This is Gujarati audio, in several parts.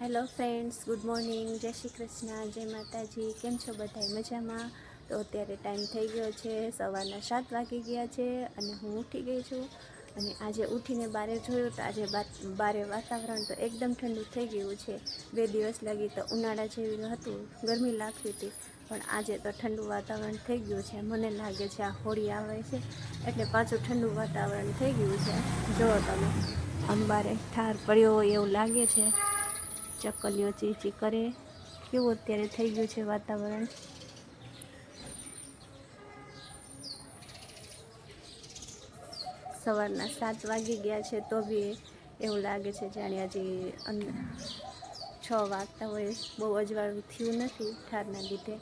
Hello friends, good morning. જય શ્રી કૃષ્ણ, જય માતાજી. કેમ છો બધા મજામાં? તો અત્યારે ટાઈમ થઈ ગયો છે, સવારના સાત વાગી ગયા છે અને હું ઉઠી ગઈ છું. અને આજે ઉઠીને બારે જોયું તો આજે બારે વાતાવરણ તો એકદમ ઠંડુ થઈ ગયું છે. બે દિવસ લાગી તો ઉનાળા જેવી હતું, ગરમી લાગતી હતી. પણ આજે તો ઠંડુ વાતાવરણ થઈ ગયું છે. મને લાગે છે આ હોળી આવે છે, એટલે પાછું ઠંડુ વાતાવરણ થઈ ગયું છે. જુઓ તમે, અંબારે ઠાર પડ્યો એવું લાગે છે. ચકલીઓ ચીચી કરે. કેવું અત્યારે થઈ ગયું છે વાતાવરણ? સવારના સાત વાગી ગયા છે તો બી એવું લાગે છે જાણે હજી છ વાગતા હોય. બહુ અજવાળું થયું નથી ઠારના લીધે.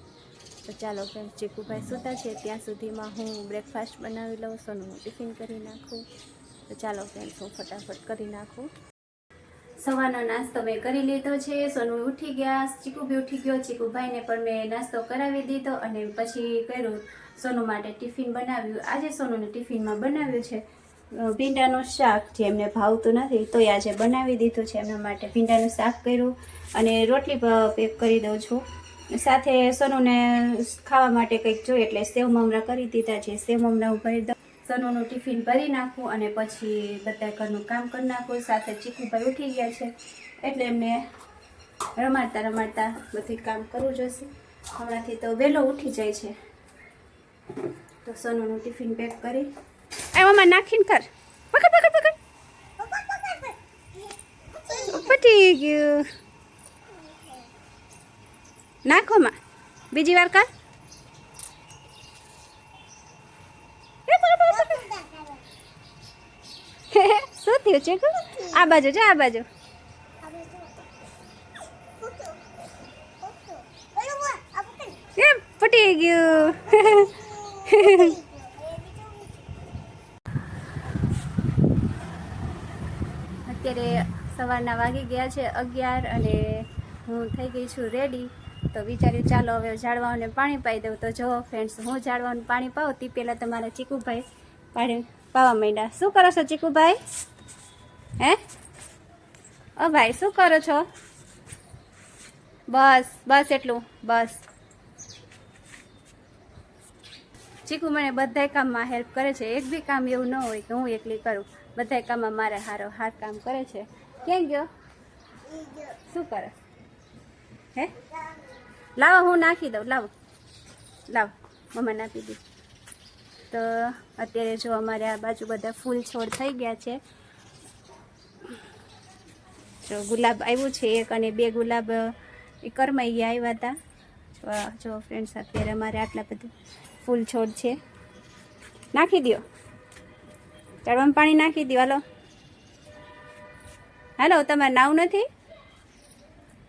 તો ચાલો ફ્રેન્ડ ચીકુભાઈ સૂતા છે ત્યાં સુધીમાં હું બ્રેકફાસ્ટ બનાવી લઉં, સોનું ટિફિન કરી નાખું. તો ચાલો ફ્રેન્ડ હું ફટાફટ કરી નાખું. સવારનો નાસ્તો મેં કરી લીધો છે. સોનું ઉઠી ગયા, ચીકુ બી ઉઠી ગયો. ચીકુભાઈને પણ મેં નાસ્તો કરાવી દીધો અને પછી કર્યું સોનું માટે ટિફિન બનાવ્યું. આજે સોનુને ટિફિનમાં બનાવ્યું છે ભીંડાનું શાક જે એમને ભાવતું નથી, તોય આજે બનાવી દીધું છે એમના માટે. ભીંડાનું શાક કર્યું અને રોટલી પેક કરી દઉં છું. સાથે સોનુને ખાવા માટે કંઈક જોઈએ એટલે સેવ મમરા કરી દીધા છે. સેવ મમરા હું દઉં સોનુનું ટિફિન ભરી નાખું અને પછી બધા ઘરનું કામ કરી નાખું. સાથે ચીકુભાઈ ઉઠી ગયા છે. એટલે એમને રમાડતા રમાડતા બધું કામ કરવું જોઈશે હમણાંથી તો વહેલો ઉઠી જાય છે. તો સોનુનું ટિફિન પેક કરી. એમાં નાખીને કર. પકડ પકડ પટી ગયું. નાખોમાં બીજી વાર કર એ પકડ, પકડ, પકડ. છે આ બાજુ જો આ બાજુ. એમ પટી ગયું. અત્યારે સવારના વાગી ગયા છે અગિયાર અને હું થઈ ગઈ છું રેડી તો વિચાર્યું ચાલો હવે ઝાડવાઓને પાણી પાઈ દઉં. તો જો ફ્રેન્ડ્સ હું ઝાડવાનું પાણી પાઉં, તે પહેલાં તમારા ચીકુભાઈ પાણી પાવા માંડ્યા. શું કરો છો ચીકુભાઈ? હે? ઓ ભાઈ, શું કરો છો? બસ બસ એટલું, બસ. ચીકુ મને બધાય કામમાં હેલ્પ કરે છે. એક બી કામ એવું ન હોય કે હું એકલી કરું. બધાય કામમાં મારે હારો હાથ કામ કરે છે. ક્યાં ગયો? શું કરે? હે? લાવો, હું નાખી દઉં, લાવો. લાવો, મમ્મા નાખી દઉં તો અત્યારે જો અમારે આ બાજુ બધા ફૂલ છોડ થઈ ગયા છે. જો ગુલાબ આવ્યું છે એક અને બે ગુલાબ એ કરમાઈ આવ્યા હતા જો- જો ફ્રેન્ડ્સ અત્યારે અમારે આટલા બધા ફૂલ છોડ છે. નાખી દો ચડવામાં પાણી નાખી દો હાલો. હાલો, તમારે નાવ નથી?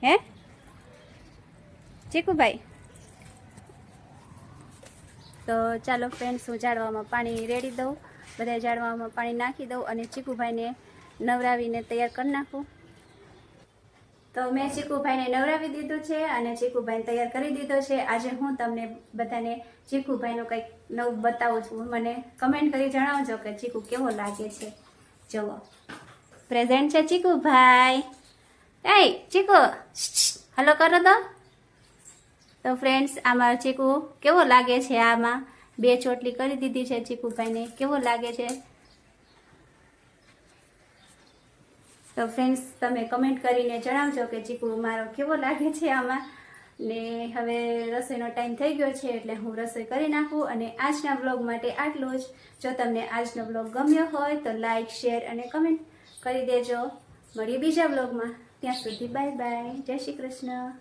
હે? ચીકુભાઈ તો ચાલો ફ્રેન્ડ્સ હું ઝાડવામાં પાણી રેડી દઉં. બધા ઝાડવામાં પાણી નાખી દઉં અને ચીકુભાઈને નવરાવીને તૈયાર કરી નાખું. તો મેં ચીકુભાઈને નવરાવી દીધું છે અને ચીકુભાઈને તૈયાર કરી દીધો છે. આજે હું તમને બધાને ચીકુભાઈનું કંઈક નવું બતાવું છું. મને કમેન્ટ કરી જણાવજો કે ચીકુ કેવો લાગે છે. જુઓ. પ્રેઝન્ટ છે ચીકુભાઈ. એ ચીકુ હલો કરો તો. તો ફ્રેન્ડ્સ આમાં ચીકુ કેવો લાગે છે? આમાં બે ચોટલી કરી દીધી છે ચીકુભાઈને. કેવો લાગે છે? તો ફ્રેન્ડ્સ તમે કમેન્ટ કરીને જણાવજો કે ચીકુ મારો કેવો લાગે છે આમાં? ને હવે રસોઈનો ટાઈમ થઈ ગયો છે એટલે હું રસોઈ કરી નાખું અને આજના બ્લોગ માટે આટલું જ. જો તમને આજનો બ્લોગ ગમ્યો હોય તો લાઇક શેર અને કમેન્ટ કરી દેજો. મળીએ બીજા બ્લોગમાં ત્યાં સુધી બાય બાય જય શ્રી કૃષ્ણ.